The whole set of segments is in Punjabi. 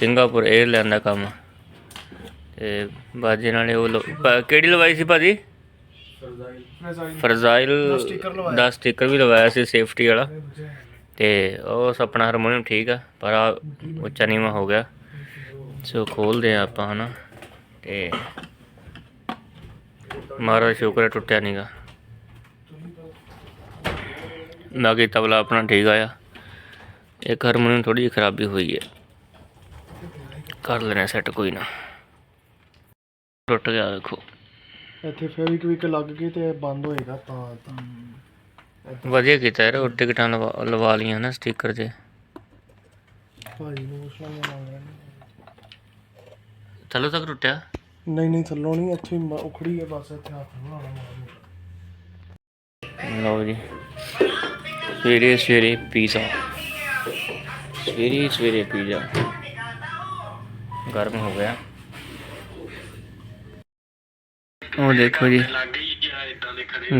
ਸਿੰਗਾਪੁਰ 에ਅਰਲਾਈਨ ਦਾ ਕੰਮ। ਤੇ ਬਾਜੇ ਨਾਲੇ ਉਹ ਲੋ- ਪ- ਕਿਹੜੀ ਲਵਾਈ ਸੀ ਭਾਜੀ? ਫਰਜ਼ਾਈਲ। ਦਾ ਸਟicker ਵੀ ਲਵਾਇਆ ਸੀ ਸੇਫਟੀ ਵਾਲਾ। ਤੇ ਉਹ ਆਪਣਾ ਹਾਰਮੋਨੀਅਮ ਠੀਕ ਆ ਪਰ ਆ ਉੱਚਾ ਨੀਵਾਂ ਹੋ ਗਿਆ। ਸੋ ਖੋਲਦੇ ਆ ਆਪਾਂ ਹਨਾ। ਤੇ ਮਾਰਾ ਸ਼ੁਕਰ ਹੈ ਟੁੱਟਿਆ ਨਹੀਂਗਾ ਬਾਕੀ ਤਬਲਾ ਆਪਣਾ ਠੀਕ ਆਇਆ। ਇੱਕ ਹਾਰਮੋਨੀਅਮ ਥੋੜੀ ਜਿਹੀ ਖਰਾਬੀ ਹੋਈ ਹੈ। ਕਰ ਲੈਣਾ ਸੈੱਟ ਕੋਈ ਨਾ। ਟੁੱਟ ਗਿਆ ਦੇਖੋ ਇੱਥੇ ਫੇਵਿਕ ਲੱਗ ਗਈ ਤੇ ਬੰਦ ਹੋਏਗਾ ਤਾਂ ਤਾਂ। ਵਧੀਆ ਕੀਤਾ ਯਾਰ ਉਹ ਟਿਕਟਾਂ ਲਵਾ ਲਵਾ ਲੀਆਂ ਨਾ ਸਟicker ਤੇ। ਨੂੰ ਮੰਗ ਰਿਹਾ ਥੱਲੋਂ ਤੱਕ ਟੁੱਟਿਆ? ਨਹੀਂ ਨਹੀਂ ਥੱਲੋਂ ਨਹੀਂ ਇੱਥੇ ਮ- ਉਖੜੀ ਹੈ ਬਸ ਇੱਥੇ ਹੱਥ ਬਣਾਉਣਾ ਮਾਰ ਲਓ ਜੀ। ਸਵੇਰੇ ਸਵੇਰੇ ਪੀਜ਼ਾ। ਸਵੇਰੇ ਸਵੇਰੇ ਪੀਜ਼ਾ। ਗਰਮ ਹੋ ਗਿਆ। ਉਹ ਦੇਖੋ ਜੀ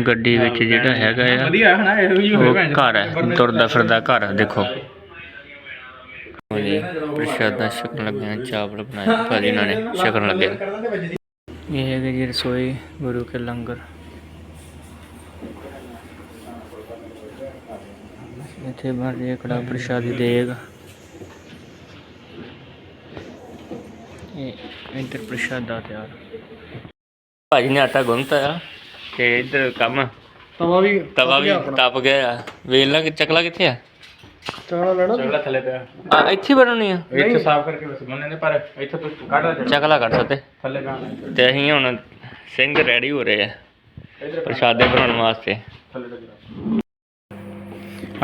ਗੱਡੀ ਵਿੱਚ ਜਿਹੜਾ ਹੈਗਾ ਆ ਵਧੀਆ ਹੈ ਨਾ ਇਹੋ ਜਿਹੀ ਉਹ ਘਰ ਹੈ ਤੁਰਦਾ ਫਿਰਦਾ ਘਰ ਦੇਖੋ। ਜੀ ਪ੍ਰਸ਼ਾਦਾ ਛਕਣ ਲੱਗੇ ਆ ਚਾਵਲ ਬਣਾਏ ਭਾਜੀ ਨਾਲ ਨੇ ਛਕਣ ਲੱਗੇ। ਆ। ਇਹ ਹੈਗਾ ਜੀ ਰਸੋਈ ਗੁਰੂ ਕੇ ਲੰਗਰ। ਇੱਥੇ ਬਣ ਰਹੀ ਕੜਾ ਪ੍ਰਸ਼ਾਦੀ ਦੇਗ। ਇਹ ਇੰਟਰ ਪ੍ਰਸ਼ਾਦਾ ਤਿਆਰ। ਭਾਜੀ ਨੇ ਆਟਾ ਗੁੰਨਤਾ ਆ ਤੇ ਇੱਧਰ ਕੰਮ। ਤਵਾ ਵੀ ਤਵਾ ਵੀ ਤਪ ਗਿਆ ਆ। ਵੇਲਣਾ ਕਿ ਚਕਲਾ ਕਿੱਥੇ ਆ? ਚਾਣਾ ਲੈਣਾ। ਚਗਲਾ ਥੱਲੇ ਪਿਆ। ਆ ਇੱਥੇ ਬਣਾਉਣੀ ਆ। ਇੱਥੇ ਸਾਫ਼ ਕਰਕੇ ਬਸ ਬੰਨੇ ਨੇ ਪਰ ਇੱਥੇ ਤੂੰ ਕੱਢ ਲੈ ਚਕਲਾ ਕੱਢ ਸਕਦੇ ਥੱਲੇ ਨਾ ਤੇ ਅਸੀਂ ਹੁਣ ਸਿੰਘ ਰੈਡੀ ਹੋ ਰਹੇ ਆ ਇਧਰ ਪ੍ਰਸ਼ਾਦੇ ਬਣਾਉਣ ਵਾਸਤੇ। ਥੱਲੇ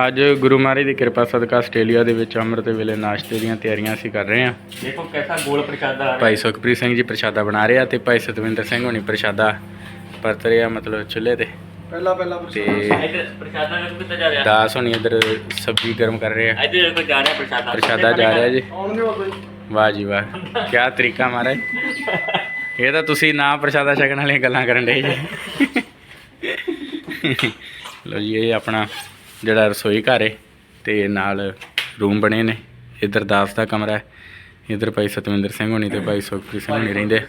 ਅੱਜ ਗੁਰੂ ਮਹਾਰਾਜ ਦੀ ਕਿਰਪਾ ਸਦਕਾ ਆਸਟ੍ਰੇਲੀਆ ਦੇ ਵਿੱਚ ਅੰਮ੍ਰਿਤ ਵੇਲੇ ਨਾਸ਼ਤੇ ਦੀਆਂ ਤਿਆਰੀਆਂ ਅਸੀਂ ਕਰ ਰਹੇ ਹਾਂ। ਦੇਖੋ ਕਿਹਦਾ ਗੋਲ ਪ੍ਰਸ਼ਾਦਾ ਆ ਭਾਈ ਸੁਖਪ੍ਰੀਤ ਸਿੰਘ ਜੀ ਪ੍ਰਸ਼ਾਦਾ ਬਣਾ ਰਹੇ ਆ ਤੇ ਭਾਈ ਸਤਵਿੰਦਰ ਸਿੰਘ ਹੋਣੀ ਪ੍ਰਸ਼ਾਦਾ ਪਰਤ ਰਹੇ ਆ ਮਤਲਬ ਚੁੱਲ੍ਹੇ ਤੇ। ਪਹਿਲਾਂ ਪਹਿਲਾਂ ਤੇ ਇੱਧਰ ਪ੍ਰਸ਼ਾਦਾ ਕਿੱਥੇ ਜਾ ਰਿਹਾ? ਦਾਸ ਹੋਣੀ ਇਧਰ ਸਬਜ਼ੀ ਗਰਮ ਕਰ ਰਹੇ ਆ। ਇੱਧਰ ਦੇਖੋ ਜਾ ਰਿਹਾ ਪ੍ਰਸ਼ਾਦਾ। ਪ੍ਰਸ਼ਾਦਾ ਜਾ ਰਿਹਾ ਜੀ। ਆਉਣਗੇ ਬਾਬਾ ਜੀ ਵਾਹ ਜੀ ਵਾਹ। ਕੀ ਤਰੀਕਾ ਮਹਾਰਾਜ। ਇਹ ਤਾਂ ਤੁਸੀਂ ਨਾ ਪ੍ਰਸ਼ਾਦਾ ਛਕਣ ਵਾਲੀਆਂ ਗੱਲਾਂ ਕਰਨ ਦੇ ਜੀ। ਲੋ ਜੀ ਇਹ ਆਪਣਾ ਜਿਹੜਾ ਰਸੋਈ ਘਰ ਹੈ ਤੇ ਨਾਲ ਰੂਮ ਬਣੇ ਨੇ। ਇਧਰ ਦਾਸ ਦਾ ਕਮਰਾ ਹੈ ਇਧਰ ਭਾਈ ਸਤਵਿੰਦਰ ਸਿੰਘ ਹੋਣੀ ਤੇ ਭਾਈ ਸੁਖਪ੍ਰੀਤ ਸਿੰਘ ਹੋਣੀ ਰਹਿੰਦੇ।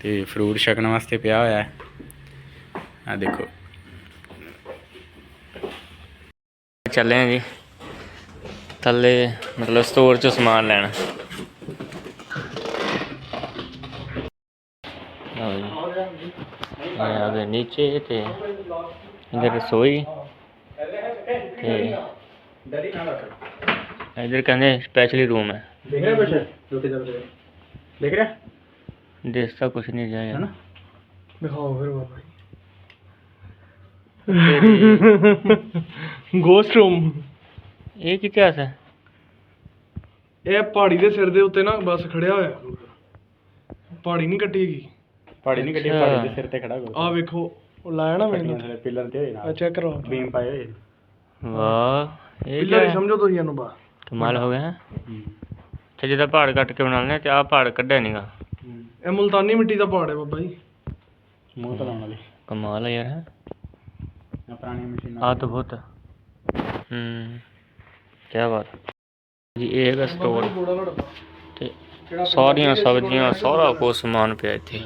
ਤੇ ਫਰੂਟ ਛਕਣ ਵਾਸਤੇ ਪਿਆ ਹੋਇਆ ਹੈ ਆ ਦੇਖੋ। ਚੱਲੇ ਆ ਜੀ। ਥੱਲੇ ਮਤਲਬ ਸਟੋਰ ਚੋਂ ਸਮਾਨ ਲੈਣਾ। ਆ ਗਏ ਨੀਚੇ ਤੇ ਇਧਰ ਰਸੋਈ। ਤੇ ਇਧਰ ਕਹਿੰਦੇ ਸਪੈਸ਼ਲੀ ਰੂਮ ਹੈ। ਦੇਖ ਰਿਹਾ ਕੁਛ? ਰੋਟੀ ਦਾ ਦੇਖ ਰਿਹਾ? ਦਿਸ ਤਾਂ ਕੁਛ ਨਹੀਂ ਜਾਇਆ ਹਨਾ? ਦਿਖਾਓ ਫਿਰ ਬਾਬਾ ਜੀ। ਗੋਸਟ ਰੂਮ ਇਹ ਕੀ ਇਤਿਹਾਸ ਹੈ? ਇਹ ਪਹਾੜੀ ਦੇ ਸਿਰ ਦੇ ਉੱਤੇ ਨਾ ਬਸ ਖੜਿਆ ਹੋਇਆ। ਪਹਾੜੀ ਨਹੀਂ ਕੱਟੀ ਹੈਗੀ। ਪਹਾੜੀ ਨਹੀਂ ਅੱਛਾ। ਪਹਾੜੀ ਦੇ ਸਿਰ ਤੇ ਖੜਾ ਹੋ ਆਹ ਵੇਖੋ ਉਹ ਲਾਇਆ ਨਾ ਮੈਨੂੰ। ਪਿੱਲਰ ਤੇ ਹੋਏ ਆ ਨਾਲ ਚੈੱਕ ਕਰੋ। ਬੀਮ ਪਾਏ ਹੋਏ। ਵਾਹ ਇਹ ਪਿੱਲਰ ਹੀ? ਕੀ ਸਮਝੋ ਤੁਸੀਂ ਇਹਨੂੰ ਬਾ। ਕਮਾਲ ਹੋ ਗਿਆ। ਹੈਂ। ਤੇ ਜਿਹਦਾ ਪਹਾੜ ਕੱਟ ਕੇ ਬਣਾ ਲੈਣੇ ਤੇ ਆਹ ਪਹਾੜ ਕੱਢਿਆ ਨਹੀਂਗਾ ਇਹ ਮੁਲਤਾਨੀ ਮਿੱਟੀ ਦਾ ਪਹਾੜ ਹੈ ਬਾਬਾ ਜੀ। ਮੂੰਹ ਤੇ ਲਾਉਣ ਵਾਲੀ। ਕਮਾਲ ਹੈ ਯਾਰ। ਹੈਂ। ਆ ਪੁਰਾਣੀਆਂ ਮਸ਼ੀਨਾਂ ਆ ਤਾਂ ਬਹੁਤ ਹੂੰ। ਕੀ ਬਾਤ ਜੀ ਇਹ ਹੈਗਾ ਸਟੋਰ। ਬੋੜਾ ਲੜਦਾ ਤੇ ਸਾਰੀਆਂ ਸਬਜ਼ੀਆਂ ਸਾਰਾ ਕੁਝ ਸਮਾਨ ਪਿਆ ਇੱਥੇ।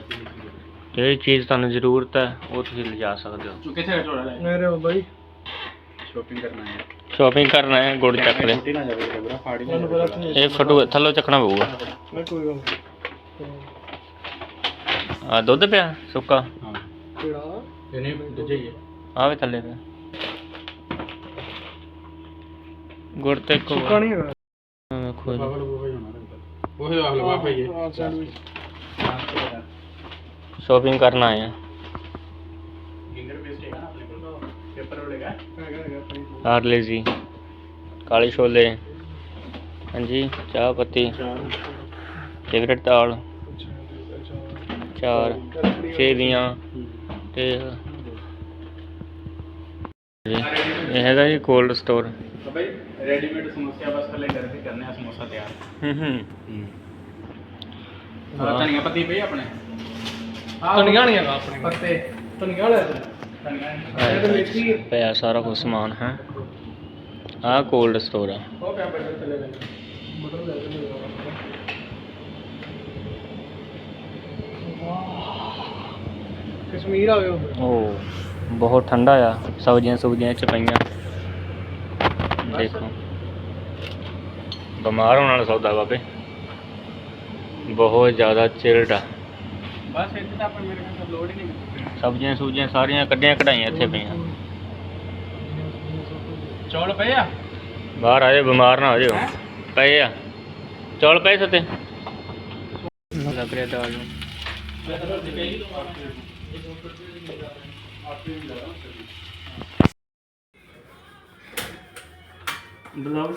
ਜਿਹੜੀ ਚੀਜ਼ ਤੁਹਾਨੂੰ ਜ਼ਰੂਰਤ ਹੈ ਉਹ ਤੁਸੀਂ ਲਿਜਾ ਸਕਦੇ ਹੋ। ਤੂੰ ਕਿੱਥੇ ਝੋਲਾ ਲੈ ਮੇਰੇ ਬਾਬਾ ਜੀ। ਸ਼ੋਪਿੰਗ ਕਰਨਾ ਹੈ। ਸ਼ਾਪਿੰਗ ਕਰਨਾ ਹੈ ਗੁੜ ਚੱਕ ਲੈ। ਛੁੱਟੀ ਨਾ ਜਾਵੇ ਬਰਾ ਫਾੜੀ ਨਾ ਮੈਨੂੰ ਜਾਵੇ। ਪਤਾ ਇੱਥੇ ਇਹ ਫਟੂ ਥੱਲੋਂ ਚੱਕਣਾ ਪਊਗਾ। ਮੈਂ ਕੋਈ ਗੱਲ ਆ ਦੁੱਧ ਪਿਆ ਸੁੱਕਾ? ਹਾਂ। ਕਿਹੜਾ? ਇਹ ਨਹੀਂ ਦੂਜੇ ਹੀ ਹੈ। ਆ ਵੀ ਥੱਲੇ ਪਿਆ। ਗੁੜ ਤੇ ਕੋ ਸੁੱਕਾ ਨਹੀਂ ਹੈਗਾ ਵੇਖੋ ਜੀ ਬਾਬਾ ਨੂੰ ਉਹ ਹੀ ਹੋਣਾ ਉਹ ਹੀ ਆਹ ਲਵਾ ਪਈਏ ਆਹ ਸੈਂਡਵਿਚ ਸ਼ਾਪਿੰਗ ਕਰਨ ਆਏ ਆ ਹਾਰਲੇ ਜੀ ਕਾਲੇ ਛੋਲੇ ਹਾਂਜੀ ਚਾਹ ਪੱਤੀ ਫੇਵਰਟ ਦਾਲ ਚਾਰ ਸੇਵੀਆਂ ਤੇ ਇਹ ਹੈਗਾ ਜੀ ਕੋਲਡ ਸਟੋਰ ਰੈਡੀਮੇਡ ਸਮੋਸਿਆ ਬਸ ਥੱਲੇ ਕਰਕੇ ਕਰਨੇ ਆ ਸਮੋਸਾ ਤਿਆਰ। ਹੂੰ ਹੂੰ। ਹੂੰ ਧਨੀਆ ਪੱਤੀ ਪਈ ਆਪਣੇ? ਧਨੀਆ ਨਹੀਂ ਹੈਗਾ ਆਪਣੇ। ਪੱਤੇ। ਧਨੀਆ ਲੈ ਪਿਆ ਸਾਰਾ ਕੁਝ ਸਮਾਨ ਹੈ। ਆ ਕੋਲਡ ਸਟੋਰ ਆ ਕਸ਼ਮੀਰ ਆ ਉਹ ਬਹੁਤ ਠੰਡਾ ਆ ਸਬਜ਼ੀਆਂ ਸਬਜ਼ੀਆਂ ਚ ਪਈਆਂ। ਦੇਖੋ। ਬਿਮਾਰ ਹੋਣ ਵਾਲਾ ਸੌਦਾ ਬਾਬੇ। ਬਹੁਤ ਜ਼ਿਆਦਾ ਚਿਲਡ ਆ। ਬਸ ਇੱਥੇ ਤਾਂ ਆਪਾਂ ਮੇਰੇ ਕੋਲ ਲੋਡ ਹੀ ਨਹੀਂ। ਸਬਜ਼ੀਆਂ ਸੁਬਜ਼ੀਆਂ ਸਾਰੀਆਂ ਕੱਢੀਆਂ ਕਢਾਈਆਂ ਇੱਥੇ ਪਈਆਂ। ਚੌਲ ਪਏ ਆ? ਬਾਹਰ ਆਏ ਬਿਮਾਰ ਨਾ ਹੋ? ਜਾਓ ਪਏ ਆ। ਚੌਲ ਪਏ ਸਤੇ ਲੱਗ ਰਿਹਾ ਦਾਲ ਨੂੰ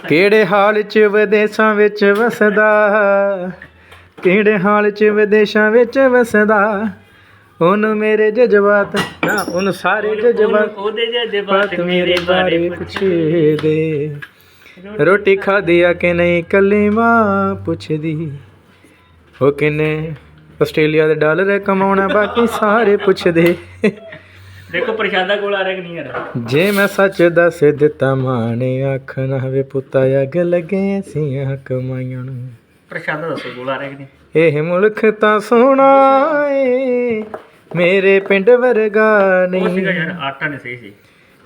ਕਿਹੜੇ ਹਾਲ ਚ ਵਿਦੇਸ਼ਾਂ ਵਿੱਚ ਵਸਦਾ? ਕਿਹੜੇ ਹਾਲ ਚ ਵਿਦੇਸ਼ਾਂ ਵਿੱਚ ਵਸਦਾ? ਉਹਨੂੰ ਮੇਰੇ ਜਜ਼ਬਾਤ ਨਾ ਉਹਨੂੰ ਸਾਰੇ ਜਜ਼ਬਾਤ ਉਹਦੇ ਜਿਹੇ ਬਾਤ ਮੇਰੇ ਬਾਰੇ ਪੁੱਛੇ। ਦੇ। ਰੋਟੀ ਖਾਦੀ ਆ ਕਿ ਨਹੀਂ ਕੱਲੀ ਮਾਂ ਪੁੱਛਦੀ। ਉਹ ਕਿੰਨੇ ਆਸਟ੍ਰੇਲੀਆ ਦੇ ਡਾਲਰ ਕਮਾਉਣਾ ਬਾਕੀ ਸਾਰੇ ਪੁੱਛਦੇ। ਦੇਖੋ ਪ੍ਰਸ਼ਾਦਾ ਕੋਲ ਆ ਰਿਹਾ ਕਿ ਨਹੀਂ ਆ ਰਿਹਾ? ਜੇ ਮੈਂ ਸੱਚ ਦੱਸ ਦਿੱਤਾ ਮਾਂ ਨੇ ਅੱਖ ਨਾ ਵੇ ਪੁੱਤਾ ਅੱਗ ਲੱਗੇ ਅਸੀਂ ਕਮਾਈਆਂ ਨੂੰ। ਪ੍ਰਸ਼ਾਦਾ ਦੱਸੋ ਕੋਲ ਆ ਰਿਹਾ ਕਿ ਨਹੀਂ। ਇਹ ਮੁਲਕ ਤਾਂ ਸੋਹਣਾ ਏ ਮੇਰੇ ਪਿੰਡ ਵਰਗਾ ਉਹ ਸੀਗਾ ਨਹੀਂ। ਯਾਰ ਆਟਾ ਨਹੀਂ ਸਹੀ ਸੀ।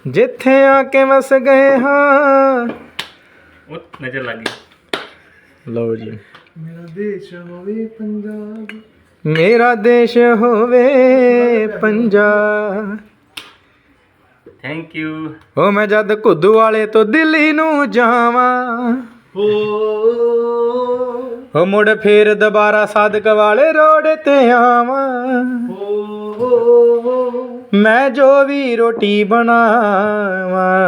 ਜਿੱਥੇ ਆ ਕੇ ਵਸ ਗਏ ਹਾਂ। ਉਹ ਨਜ਼ਰ ਲੱਗ ਗਈ। ਲਓ ਜੀ। ਮੇਰਾ ਦੇਸ਼ ਹੋਵੇ ਪੰਜਾਬ। ਮੇਰਾ ਦੇਸ਼ ਹੋਵੇ ਪੰਜਾਬ। ਥੈਂਕ ਯੂ ਉਹ ਮੈਂ ਜਦ ਘੁੱਦੂ ਵਾਲੇ ਤੋਂ ਦਿੱਲੀ ਨੂੰ ਜਾਵਾਂ। ਹੋ ਉਹ ਮੁੜ ਫੇਰ ਦੁਬਾਰਾ ਸਾਦਕ ਵਾਲੇ ਰੋਡ ਤੇ ਆਵਾਂ। ਹੋ ਮੈਂ ਜੋ ਵੀ ਰੋਟੀ ਬਣਾਵਾਂ।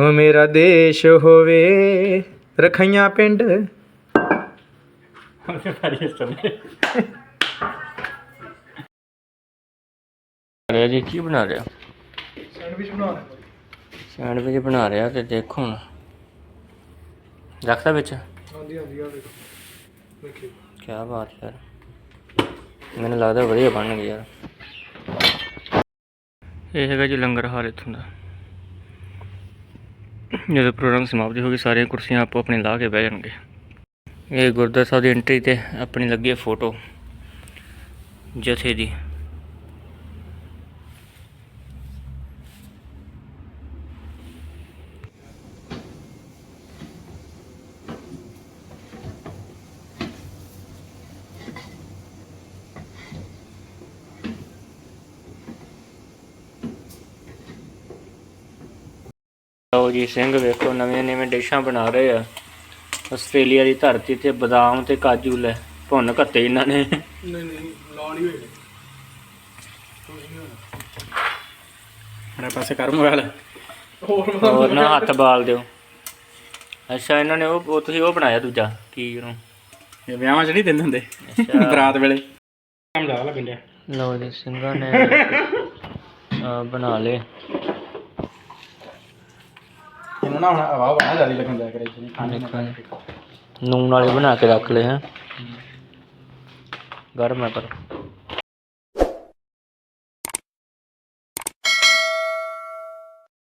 ਉਹ ਮੇਰਾ ਦੇਸ਼ ਹੋਵੇ ਰਖਈਆਂ ਪਿੰਡ। ਰਿਹਾ ਜੀ? ਕੀ ਬਣਾ ਰਿਹਾ? ਸੈਂਡਵਿਚ ਬਣਾ ਲੈ ਸੈਂਡਵਿਚ ਬਣਾ ਰਿਹਾ ਤੇ ਦੇਖੋ ਹੁਣ। ਰੱਖਦਾ ਵਿੱਚ? ਹਾਂਜੀ ਹਾਂਜੀ ਆ ਦੇਖੋ। ਦੇਖੀ। ਕੀ ਬਾਤ ਯਾਰ। ਮੈਨੂੰ ਲੱਗਦਾ ਵਧੀਆ ਬਣਨਗੇ ਯਾਰ। ਇਹ ਹੈਗਾ ਜੀ ਲੰਗਰ ਹਾਲ ਇੱਥੋਂ ਦਾ। ਜਦੋਂ ਪ੍ਰੋਗਰਾਮ ਸਮਾਪਤੀ ਹੋ ਗਈ ਸਾਰੀਆਂ ਕੁਰਸੀਆਂ ਆਪੋ ਆਪਣੀ ਲਾ ਕੇ ਬਹਿ ਜਾਣਗੇ। ਇਹ ਗੁਰਦੁਆਰਾ ਸਾਹਿਬ ਦੀ ਐਂਟਰੀ ਤੇ ਆਪਣੀ ਲੱਗੀ ਹੈ ਫੋਟੋ ਜਥੇ ਦੀ। ਲਓ ਜੀ ਸਿੰਘ ਵੇਖੋ ਨਵੀਆਂ ਨਵੀਆਂ ਡਿਸ਼ਾਂ ਬਣਾ ਰਹੇ ਆ। ਆਸਟ੍ਰੇਲੀਆ ਦੀ ਧਰਤੀ ਤੇ ਬਦਾਮ ਤੇ ਕਾਜੂ ਲੈ ਭੁੰਨ ਘੱਤੇ ਇਹਨਾਂ ਨੇ। ਨਹੀਂ ਨਹੀਂ ਲਾਲ ਹੀ ਹੋਏ ਮੇਰੇ ਪਾਸੇ ਕਰ ਮੋਬਾਈਲ ਹੋਰ ਨਾ ਹੱਥ ਬਾਲ ਦਿਓ। ਅੱਛਾ ਇਹਨਾਂ ਨੇ ਉਹ ਤੁਸੀਂ ਉਹ ਬਣਾਇਆ ਦੂਜਾ ਕੀ ਉਹਨੂੰ ਇਹ ਵਿਆਹਾਂ 'ਚ ਨਹੀਂ ਦਿੰਦੇ ਹੁੰਦੇ ਅੱਛਾ। ਬਰਾਤ ਵੇਲੇ। ਕੰਮ ਜ਼ਿਆਦਾ ਲੱਗਣ ਡਿਆ ਲਓ ਜੀ ਸਿੰਘਾਂ ਨੇ ਬਣਾ ਲਏ। ਇਹਨੂੰ ਹੁਣ ਹਵਾ ਹਵਾ ਜ਼ਿਆਦਾ ਲੱਗਣ ਦਿਆ ਕਰੇ ਜੀ ਦੇਖੋ ਜੀ। ਨੂਨ ਵਾਲੇ ਬਣਾ ਕੇ ਰੱਖ ਲਏ ਹੈ। ਗਰਮ ਹੈ ਪਰ।